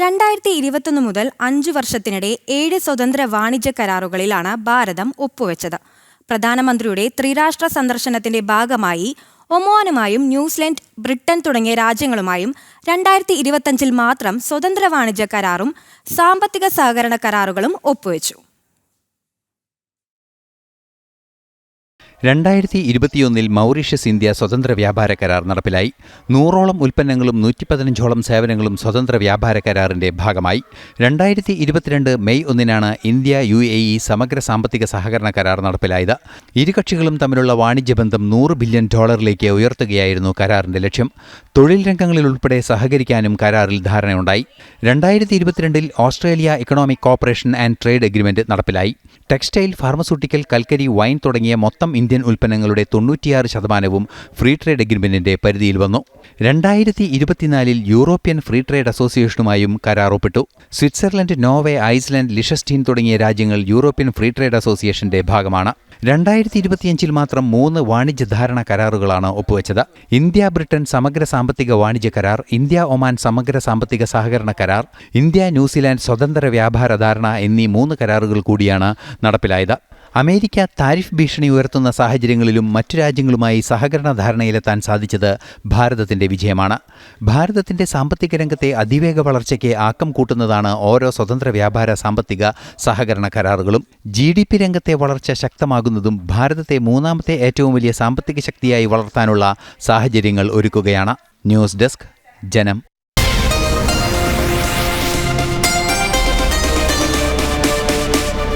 രണ്ടായിരത്തി ഇരുപത്തൊന്ന് മുതൽ അഞ്ചു വർഷത്തിനിടെ ഏഴ് സ്വതന്ത്ര വാണിജ്യ കരാറുകളിലാണ് ഭാരതം ഒപ്പുവെച്ചത്. പ്രധാനമന്ത്രിയുടെ ത്രിരാഷ്ട്ര സന്ദർശനത്തിന്റെ ഭാഗമായി ഒമാനുമായും ന്യൂസിലൻഡ് ബ്രിട്ടൻ തുടങ്ങിയ രാജ്യങ്ങളുമായും രണ്ടായിരത്തി ഇരുപത്തഞ്ചിൽ മാത്രം സ്വതന്ത്ര വാണിജ്യ കരാറും സാമ്പത്തിക സഹകരണ കരാറുകളും ഒപ്പുവെച്ചു. രണ്ടായിരത്തി ഇരുപത്തിയൊന്നിൽ മൗറീഷ്യസ് ഇന്ത്യ സ്വതന്ത്ര വ്യാപാര കരാർ നടപ്പിലായി. നൂറോളം ഉൽപ്പന്നങ്ങളും നൂറ്റി പതിനഞ്ചോളം സേവനങ്ങളും സ്വതന്ത്ര വ്യാപാര കരാറിന്റെ ഭാഗമായി. രണ്ടായിരത്തി ഇരുപത്തിരണ്ട് മെയ് ഒന്നിനാണ് ഇന്ത്യ യു എ ഇ സമഗ്ര സാമ്പത്തിക സഹകരണ കരാർ നടപ്പിലായത്. ഇരുകക്ഷികളും തമ്മിലുള്ള വാണിജ്യ ബന്ധം നൂറ് ബില്യൺ ഡോളറിലേക്ക് ഉയർത്തുകയായിരുന്നു കരാറിന്റെ ലക്ഷ്യം. തൊഴിൽ രംഗങ്ങളിൽ ഉൾപ്പെടെ സഹകരിക്കാനും കരാറിൽ ധാരണയുണ്ടായി. രണ്ടായിരത്തി ഇരുപത്തിരണ്ടിൽ Australia economic cooperation and trade agreement നടപ്പിലായി. Textile pharmaceutical കൽക്കരി വൈൻ തുടങ്ങിയ മൊത്തം ഇന്ത്യൻ ഉൽപ്പന്നങ്ങളുടെ തൊണ്ണൂറ്റിയാറ് ശതമാനവും ഫ്രീ ട്രേഡ് അഗ്രിമെന്റിന്റെ പരിധിയിൽ വന്നു. രണ്ടായിരത്തി ഇരുപത്തിനാലിൽ യൂറോപ്യൻ ഫ്രീ ട്രേഡ് അസോസിയേഷനുമായും കരാർ ഒപ്പിട്ടു സ്വിറ്റ്സർലൻഡ് നോർവേ ഐസ്ലൻഡ് ലിഷസ്റ്റീൻ തുടങ്ങിയ രാജ്യങ്ങൾ യൂറോപ്യൻ ഫ്രീ ട്രേഡ് അസോസിയേഷന്റെ ഭാഗമാണ്. രണ്ടായിരത്തി ഇരുപത്തിയഞ്ചിൽ മാത്രം മൂന്ന് വാണിജ്യ ധാരണ കരാറുകളാണ് ഒപ്പുവെച്ചത്. ഇന്ത്യ ബ്രിട്ടൻ സമഗ്ര സാമ്പത്തിക വാണിജ്യ കരാർ ഇന്ത്യ ഒമാൻ സമഗ്ര സാമ്പത്തിക സഹകരണ കരാർ ഇന്ത്യ ന്യൂസിലാൻഡ് സ്വതന്ത്ര വ്യാപാര ധാരണ എന്നീ മൂന്ന് കരാറുകൾ കൂടിയാണ് നടപ്പിലായത്. അമേരിക്ക താരിഫ് ഭീഷണി ഉയർത്തുന്ന സാഹചര്യങ്ങളിലും മറ്റു രാജ്യങ്ങളുമായി സഹകരണ ധാരണയിലെത്താൻ സാധിച്ചത് ഭാരതത്തിന്റെ വിജയമാണ്. ഭാരതത്തിന്റെ സാമ്പത്തിക രംഗത്തെ അതിവേഗ വളർച്ചയ്ക്ക് ആക്കം കൂട്ടുന്നതാണ് ഓരോ സ്വതന്ത്ര വ്യാപാര സാമ്പത്തിക സഹകരണ കരാറുകളും. ജി ഡി പി രംഗത്തെ വളർച്ച ശക്തമാകുന്നതും ഭാരതത്തെ മൂന്നാമത്തെ ഏറ്റവും വലിയ സാമ്പത്തിക ശക്തിയായി വളർത്താനുള്ള സാഹചര്യങ്ങൾ ഒരുക്കുകയാണ്. ന്യൂസ് ഡെസ്ക് ജനം.